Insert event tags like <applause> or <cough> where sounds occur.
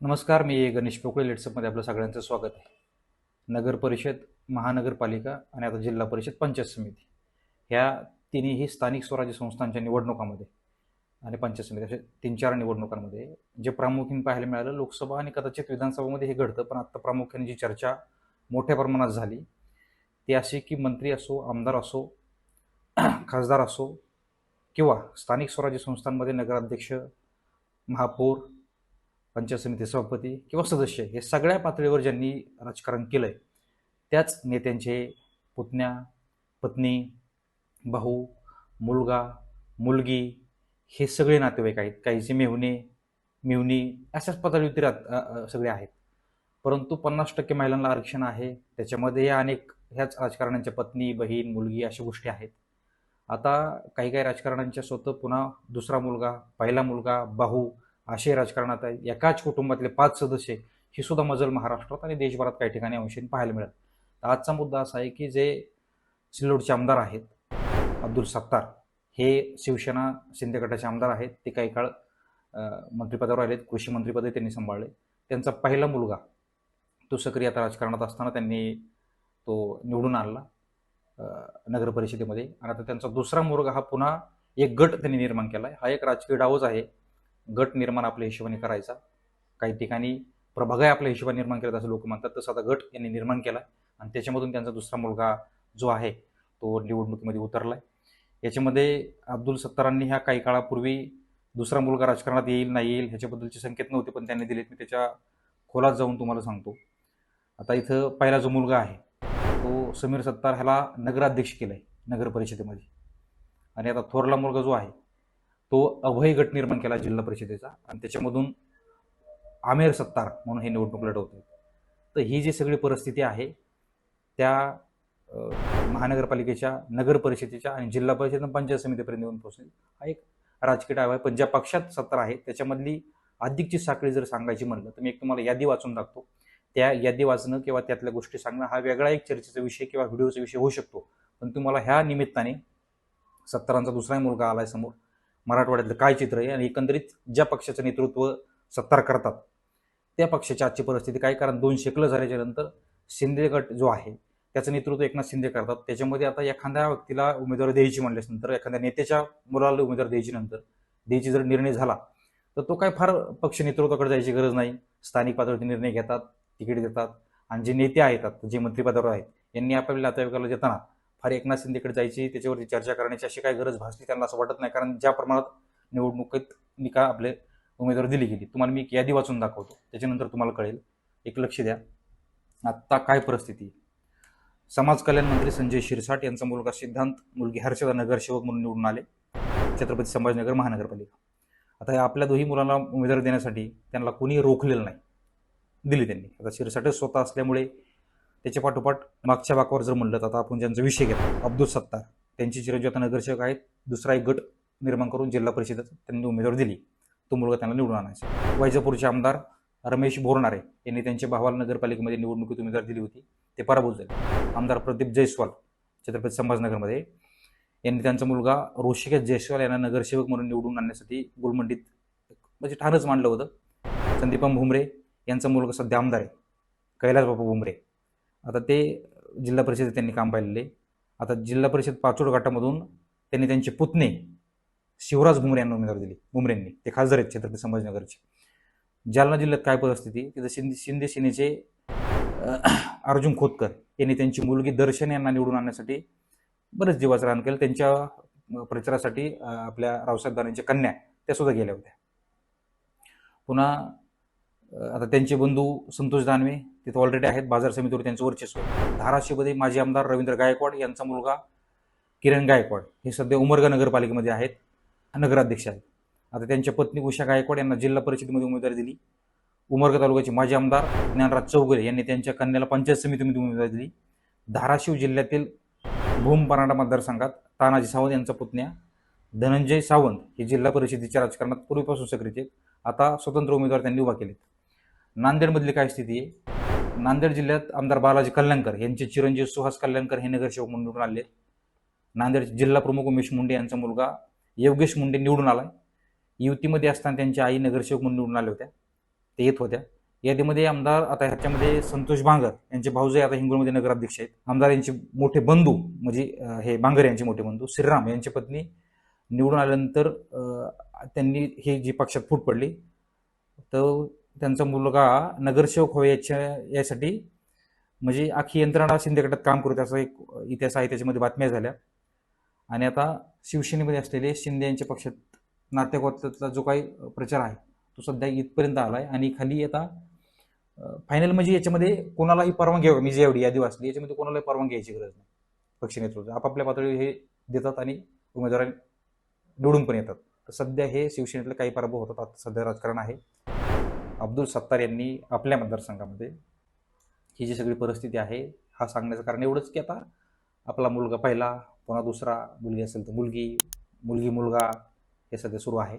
नमस्कार मी गणेश पोकळे. लेट्सअपमध्ये आपलं सगळ्यांचं स्वागत आहे. नगर परिषद महानगरपालिका आणि आता जिल्हा परिषद पंचायत समिती. ह्या तिन्ही स्थानिक स्वराज्य संस्थांच्या निवडणुकामध्ये आणि पंचायत समिती अशा तीन चार निवडणुकांमध्ये जे प्रामुख्याने पाहायला मिळालं लोकसभा आणि कदाचित विधानसभामध्ये हे घडतं पण आत्ता प्रामुख्याने जी चर्चा मोठ्या प्रमाणात झाली ती अशी की मंत्री असो आमदार असो <clears throat> खासदार असो किंवा स्थानिक स्वराज्य संस्थांमध्ये नगराध्यक्ष महापौर पंचायत समिती सभापती किंवा सदस्य हे सगळ्या पातळीवर ज्यांनी राजकारण केलं आहे त्याच नेत्यांचे पुतण्या पत्नी भाऊ मुलगा मुलगी हे सगळे नातेवाईक आहेत. काहीचे मेहुणे मेहुणी अशाच पातळीवरती राहत सगळे आहेत. परंतु पन्नास टक्के महिलांना आरक्षण आहे. त्याच्यामध्ये या अनेक ह्याच राजकारण्यांच्या पत्नी बहीण मुलगी अशा गोष्टी आहेत. आता काही काही राजकारण्यांच्या स्वतः पुन्हा दुसरा मुलगा पहिला मुलगा भाऊ असे राजकारणात आहे. एकाच कुटुंबातले पाच सदस्य ही सुद्धा मजल महाराष्ट्रात आणि देशभरात काही ठिकाणी अंशाने पाहायला मिळत. तर आजचा मुद्दा असा आहे की जे सिल्लोडचे आमदार आहेत अब्दुल सत्तार हे शिवसेना शिंदे गटाचे आमदार आहेत. ते काही काळ मंत्रीपदावर मंत्रिपदावर आलेत कृषी मंत्रिपदही त्यांनी सांभाळले. त्यांचा पहिला मुलगा तो सक्रिय आता राजकारणात असताना त्यांनी तो निवडून आणला नगरपरिषदेमध्ये. नगर परिषदेमध्ये आणि आता त्यांचा दुसरा मुलगा हा पुन्हा एक गट त्यांनी निर्माण केला आहे हा एक राजकीय डावच आहे. गट निर्माण आपल्या हिशोबाने करायचा. काही ठिकाणी प्रभागाय आपल्या हिशोबाने निर्माण केला असं लोक म्हणतात. तसं आता गट यांनी निर्माण केला आणि त्याच्यामधून त्यांचा दुसरा मुलगा जो आहे तो निवडणुकीमध्ये उतरला आहे याच्यामध्ये अब्दुल सत्तारांनी ह्या काही काळापूर्वी दुसरा मुलगा राजकारणात येईल नाही येईल ह्याच्याबद्दलचे संकेत नव्हते पण त्यांनी दिलेत. मी त्याच्या खोलात जाऊन तुम्हाला सांगतो. आता इथं पहिला जो मुलगा आहे तो समीर सत्तार ह्याला नगराध्यक्ष केलं आहे नगर परिषदेमध्ये. आणि आता थोरला मुलगा जो आहे तो अभय गट निर्माण केला जिल्हा परिषदेचा आणि त्याच्यामधून आमेर सत्तार म्हणून हे निवडणूक लढवत तर ही जी सगळी परिस्थिती आहे त्या महानगरपालिकेच्या नगर परिषदेच्या आणि जिल्हा परिषद पंचायत समितीपर्यंत येऊन पोहोचेल. हा एक राजकीय डाव आहे. पण ज्या पक्षात सत्ता आहे त्याच्यामधली अधिकची साखळी जर सांगायची म्हणलं तर मी एक तुम्हाला यादी वाचून टाकतो त्या यादी वाचणं किंवा त्यातल्या गोष्टी सांगणं हा वेगळा एक चर्चेचा विषय किंवा व्हिडिओचा विषय होऊ शकतो. पण तुम्हाला ह्या निमित्ताने सत्तरांचा दुसराही मुलगा आलाय समोर. मराठवाड्यातलं काय चित्र आहे? आणि एकंदरीत ज्या पक्षाचं नेतृत्व सत्तार करतात त्या पक्षाची आजची परिस्थिती काय? कारण दोन शेकलं झाल्याच्यानंतर शिंदे गट जो आहे त्याचं नेतृत्व एकनाथ शिंदे करतात. त्याच्यामध्ये आता एखाद्या व्यक्तीला उमेदवारी द्यायची म्हणल्यानंतर एखाद्या नेत्याच्या मुलाला उमेदवारी द्यायची नंतर द्यायची जर निर्णय झाला तर तो काय फार पक्ष नेतृत्वाकडे जायची गरज नाही. स्थानिक पातळीवरती निर्णय घेतात तिकीट देतात. आणि जे नेते आहेत जे मंत्रिपदावर आहेत यांनी आपल्या नातेवाईकाला देताना फार एकनाथ शिंदेकडे जायची त्याच्यावरती चर्चा करण्याची अशी काही गरज भासली त्यांना असं वाटत नाही. कारण ज्या प्रमाणात निवडणुकीत निकाल आपले उमेदवार दिली गेली तुम्हाला मी एक यादी वाचून दाखवतो. त्याच्यानंतर तुम्हाला कळेल. एक लक्ष द्या. आत्ता काय परिस्थिती? समाज कल्याण मंत्री संजय शिरसाट यांचा मुलगा सिद्धांत मुलगी हर्षदा नगरसेवक म्हणून निवडून आले छत्रपती संभाजीनगर महानगरपालिका. आता या आपल्या दोन्ही मुलांना उमेदवारी देण्यासाठी त्यांना कोणी रोखलेलं नाही. दिली त्यांनी. आता शिरसाटच स्वतः असल्यामुळे त्याच्या पाठोपाठ मागच्या बाकावर जर म्हणलं तर आता आपण ज्यांचा विषय घेतला अब्दुल सत्तार त्यांची चिरंजीव आता नगरसेवक आहेत दुसरा एक गट निर्माण करून जिल्हा परिषदेत त्यांनी उमेदवार दिली. तो मुलगा त्यांना निवडून आणायचा. वैजापूरचे आमदार रमेश बोरणारे यांनी त्यांच्या भावाला नगरपालिकेमध्ये निवडणुकीत उमेदवार दिली होती. ते पराभूत झाले. आमदार प्रदीप जयस्वाल छत्रपती संभाजनगरमध्ये यांनी त्यांचा मुलगा ऋषिकेश जयस्वाल यांना नगरसेवक म्हणून निवडून आणण्यासाठी गुलमंडीत म्हणजे ठाणच मांडलं होतं. संदीपम भुमरे यांचा मुलगा सध्या आमदार आहे. कैलासबापू भुमरे. आता ते जिल्हा परिषदेत त्यांनी काम पाहिलेले. आता जिल्हा परिषद पाचोड गटामधून त्यांनी त्यांचे पुतणे शिवराज भुमरे यांना उमेदवारी दिली. भुमरेंनी. ते खासदार आहेत छत्रपती संभाजीनगरचे. जालना जिल्ह्यात काय परिस्थिती? तिथं शिंदे शिंदे सेनेचे अर्जुन खोतकर यांनी त्यांची मुलगी दर्शन यांना निवडून आणण्यासाठी बरेच जीवाचं रान केलं. त्यांच्या प्रचारासाठी आपल्या रावसाहेब दानवेंच्या कन्या त्या सुद्धा गेल्या होत्या. पुन्हा आता त्यांचे बंधू संतोष दानवे तिथं ऑलरेडी आहेत. बाजार समितीवर त्यांचं वर्चस्व धाराशिवमध्ये माजी आमदार रवींद्र गायकवाड यांचा मुलगा किरण गायकवाड हे सध्या उमरगा नगरपालिकेमध्ये आहेत. नगराध्यक्ष आहेत. आता त्यांच्या पत्नी उषा गायकवाड यांना जिल्हा परिषदेमध्ये उमेदवारी दिली. उमरगा तालुक्याचे माजी आमदार ज्ञानराज चौगुले यांनी त्यांच्या कन्याला पंचायत समितीमध्ये उमेदवारी दिली. धाराशिव जिल्ह्यातील भूम परांडा मतदारसंघात तानाजी सावंत यांचा पुतण्या धनंजय सावंत हे जिल्हा परिषदेच्या राजकारणात पूर्वीपासून सक्रिय आहेत. आता स्वतंत्र उमेदवार त्यांनी उभा केलेत. नांदेडमधली काय स्थिती आहे? नांदेड जिल्ह्यात आमदार बालाजी कल्याणकर यांचे चिरंजीव सुहास कल्याणकर हे नगरसेवक म्हणून निवडून आले. नांदेड जिल्हा प्रमुख उमेश मुंडे यांचा मुलगा योगेश मुंडे निवडून आला युतीमध्ये असताना त्यांची आई नगरसेवक म्हणून निवडून आल्या होत्या. ते येत होत्या. यादीमध्ये आमदार आता ह्याच्यामध्ये संतोष बांगर यांचे भाऊजे आता हिंगोळमध्ये नगराध्यक्ष आहेत. आमदार यांचे मोठे बंधू म्हणजे हे बांगर यांचे मोठे बंधू श्रीराम यांची पत्नी निवडून आल्यानंतर त्यांनी हे जी पक्षात फूट पडली तर त्यांचा मुलगा नगरसेवक व्हावे याच्या यासाठी म्हणजे आखी यंत्रणा शिंदे गटात काम करू असा एक इतिहास आहे त्याच्यामध्ये बातम्या झाल्या. आणि आता शिवसेनेमध्ये असलेले शिंदे यांच्या पक्षात नाट्यगोत्रातला जो काही प्रचार आहे तो सध्या इथपर्यंत आला आहे आणि खाली आता फायनल म्हणजे याच्यामध्ये कोणालाही परवानगी मी जे एवढी यादी वाचली याच्यामध्ये कोणालाही परवानगी घ्यायची गरज नाही. पक्ष नेतृत्व आपापल्या पातळीवर हे देतात आणि उमेदवार निवडून पण येतात. तर सध्या हे शिवसेनेतले काही पराभव होतात आता सध्या राजकारण आहे. अब्दुल सत्तार यांनी आपल्या मतदारसंघामध्ये ही जी सगळी परिस्थिती आहे हा सांगण्याचं कारण एवढंच की आता आपला मुलगा पहिला पुन्हा दुसरा मुलगी असेल तर मुलगी मुलगी मुलगा हे सध्या सुरू आहे.